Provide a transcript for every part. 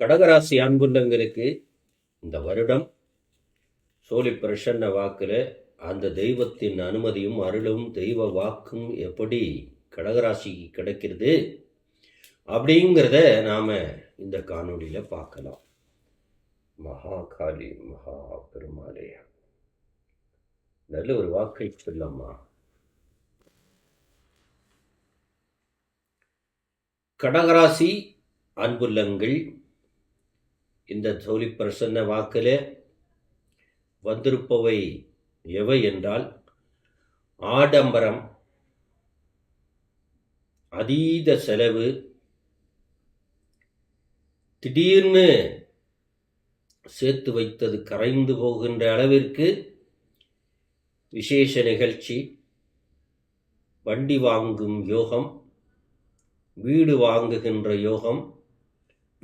கடகராசி அன்புள்ளங்களுக்கு இந்த வருடம் சோழி பிரசன்ன வாக்கில் அந்த தெய்வத்தின் அனுமதியும் அருளும் தெய்வ வாக்கும் எப்படி கடகராசிக்கு கிடைக்கிறது அப்படிங்கிறத நாம் இந்த காணொளியில் பார்க்கலாம். மகாகாலி மகா பெருமாளே நல்ல ஒரு வாக்கை சொல்லம்மா. கடகராசி அன்புள்ளங்கள் இந்த தோழி பிரசன்ன வாக்கிலே வந்திருப்பவை எவை என்றால் ஆடம்பரம் அதீத செலவு திடீர்னு சேர்த்து வைத்தது கரைந்து போகின்ற அளவிற்கு விசேஷ நிகழ்ச்சி வண்டி வாங்கும் யோகம் வீடு வாங்குகின்ற யோகம்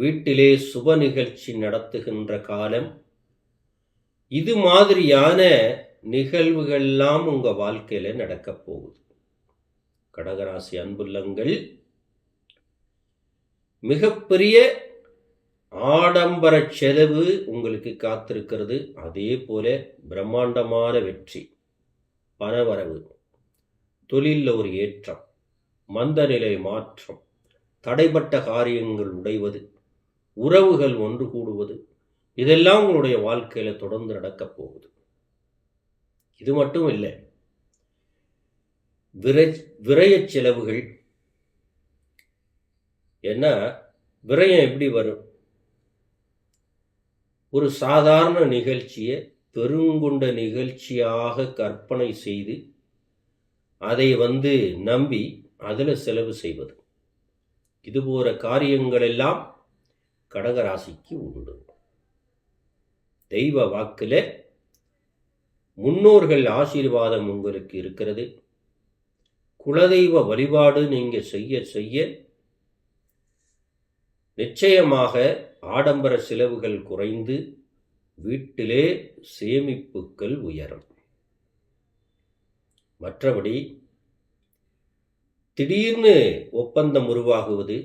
வீட்டிலே சுப நிகழ்ச்சி நடத்துகின்ற காலம். இது மாதிரியான நிகழ்வுகள்லாம் உங்கள் வாழ்க்கையில் நடக்கப் போகுது. கடகராசி அன்புள்ளங்கள் மிகப்பெரிய ஆடம்பர செலவு உங்களுக்கு காத்திருக்கிறது. அதே போல பிரம்மாண்டமான வெற்றி பணவரவு தொழிலில் ஒரு ஏற்றம் மந்தநிலை மாற்றம் தடைப்பட்ட காரியங்கள் உடைவது உறவுகள் ஒன்று கூடுவது இதெல்லாம் உங்களுடைய வாழ்க்கையில் தொடர்ந்து நடக்கப் போகுது. இது மட்டும் இல்லை விரை விரயச் செலவுகள். என்ன விரயம் எப்படி வரும்? ஒரு சாதாரண நிகழ்ச்சியை பெருங்குண்ட நிகழ்ச்சியாக கற்பனை செய்து அதை வந்து நம்பி அதில் செலவு செய்வது. இது காரியங்களெல்லாம் காரியங்கள் எல்லாம் கடகராசிக்கு உண்டு. தெய்வ வாக்கில் முன்னோர்கள் ஆசீர்வாதம் உங்களுக்கு இருக்கிறது. குலதெய்வ வழிபாடு நீங்கள் செய்ய செய்ய நிச்சயமாக ஆடம்பர செலவுகள் குறைந்து வீட்டிலே சேமிப்புகள் உயரும். மற்றபடி திடீர்னு ஒப்பந்தம் உருவாகுவது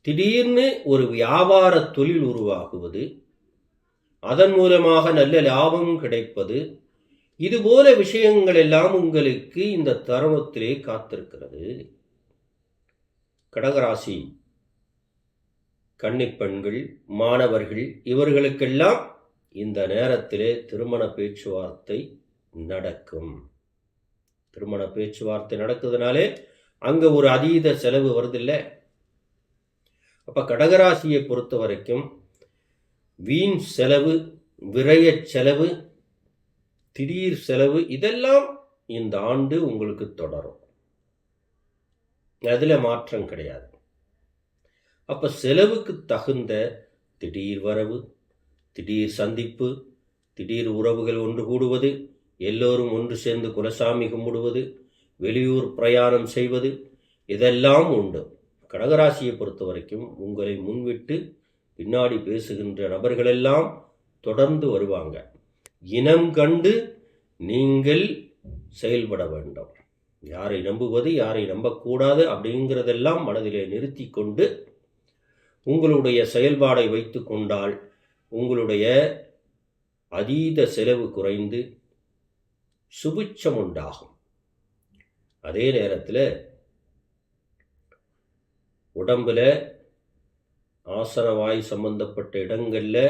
திடீர்னு ஒரு வியாபார தொழில் உருவாகுவது அதன் மூலமாக நல்ல லாபம் கிடைப்பது இதுபோல விஷயங்கள் எல்லாம் உங்களுக்கு இந்த தருணத்திலே காத்திருக்கிறது. கடகராசி கன்னிப்பெண்கள் மாணவர்கள் இவர்களுக்கெல்லாம் இந்த நேரத்திலே திருமண பேச்சுவார்த்தை நடக்கும். திருமண பேச்சுவார்த்தை நடக்குதுனாலே அங்கே ஒரு அதீத செலவு வருதில்ல. அப்போ கடகராசியை பொறுத்த வரைக்கும் வீண் செலவு விரயச் செலவு திடீர் செலவு இதெல்லாம் இந்த ஆண்டு உங்களுக்கு தொடரும். அதில் மாற்றம் கிடையாது. அப்போ செலவுக்கு தகுந்த திடீர் வரவு திடீர் சந்திப்பு திடீர் உறவுகள் ஒன்று கூடுவது எல்லோரும் ஒன்று சேர்ந்து குலசாமி கும்பிடுவது வெளியூர் பிரயாணம் செய்வது இதெல்லாம் உண்டு. கடகராசியை பொறுத்த வரைக்கும் உங்களை முன்விட்டு பின்னாடி பேசுகின்ற நபர்களெல்லாம் தொடர்ந்து வருவாங்க. இனம் கண்டு நீங்கள் செயல்பட வேண்டும். யாரை நம்புவது யாரை நம்பக்கூடாது அப்படிங்கிறதெல்லாம் மனதிலே நிறுத்தி கொண்டு உங்களுடைய செயல்பாடை வைத்து கொண்டால் உங்களுடைய அதீத செலவு குறைந்து சுபிட்சம் உண்டாகும். அதே நேரத்தில் உடம்பில் ஆசனவாய் சம்பந்தப்பட்ட இடங்களில்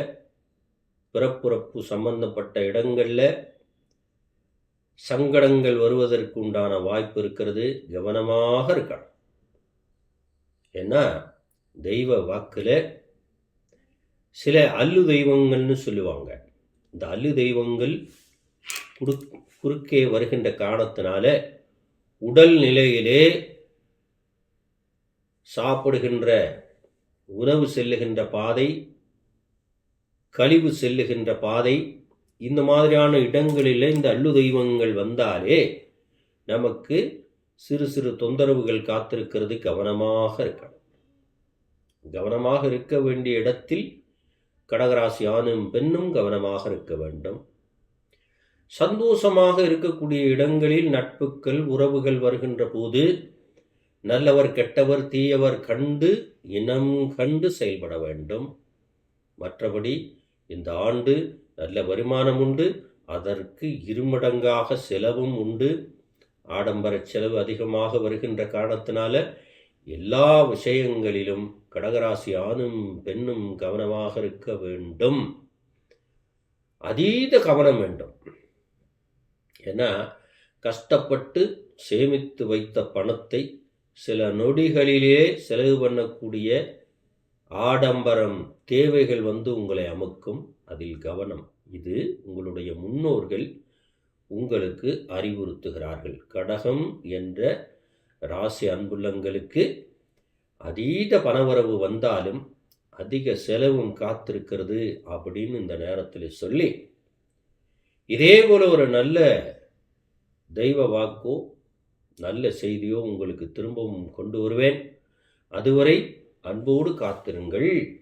பிறப்புறப்பு சம்பந்தப்பட்ட இடங்களில் சங்கடங்கள் வருவதற்கு உண்டான வாய்ப்பு இருக்கிறது. கவனமாக இருக்கணும். ஏன்னா தெய்வ வாக்கில் சில அல்லு தெய்வங்கள்னு சொல்லுவாங்க. இந்த அல்லு தெய்வங்கள் குறுக்கே வருகின்ற காரணத்தினால உடல் நிலையிலே சாப்பிடுகின்ற உணவு செல்லுகின்ற பாதை கழிவு செல்லுகின்ற பாதை இந்த மாதிரியான இடங்களில் இந்த அல்லு தெய்வங்கள் வந்தாலே நமக்கு சிறு சிறு தொந்தரவுகள் காத்திருக்கிறது கவனமாக இருக்கணும். கவனமாக இருக்க வேண்டிய இடத்தில் கடகராசி ஆணும் பெண்ணும் கவனமாக இருக்க வேண்டும். சந்தோஷமாக இருக்கக்கூடிய இடங்களில் நட்புகள் உறவுகள் வருகின்ற போது நல்லவர் கெட்டவர் தீயவர் கண்டு இனம் கண்டு செயல்பட வேண்டும். மற்றபடி இந்த ஆண்டு நல்ல வருமானம் உண்டு அதற்கு இருமடங்காக செலவும் உண்டு. ஆடம்பர செலவு அதிகமாக வருகின்ற காரணத்தினால எல்லா விஷயங்களிலும் கடகராசி ஆணும் பெண்ணும் கவனமாக இருக்க வேண்டும். அதீத கவனம் வேண்டும். ஏன்னா கஷ்டப்பட்டு சேமித்து வைத்த பணத்தை சில நொடிகளிலே செலவு பண்ணக்கூடிய ஆடம்பரம் தேவைகள் வந்து உங்களை அமுக்கும். அதில் கவனம். இது உங்களுடைய முன்னோர்கள் உங்களுக்கு அறிவுறுத்துகிறார்கள். கடகம் என்ற ராசி அன்புள்ளங்களுக்கு அதீத பணவரவு வந்தாலும் அதிக செலவும் காத்திருக்கிறது அப்படின்னு இந்த நேரத்தில் சொல்லி இதே போல ஒரு நல்ல தெய்வ வாக்கோ நல்ல செய்தியோ உங்களுக்கு திரும்பவும் கொண்டு வருவேன். அதுவரை அன்போடு காத்திருங்கள்.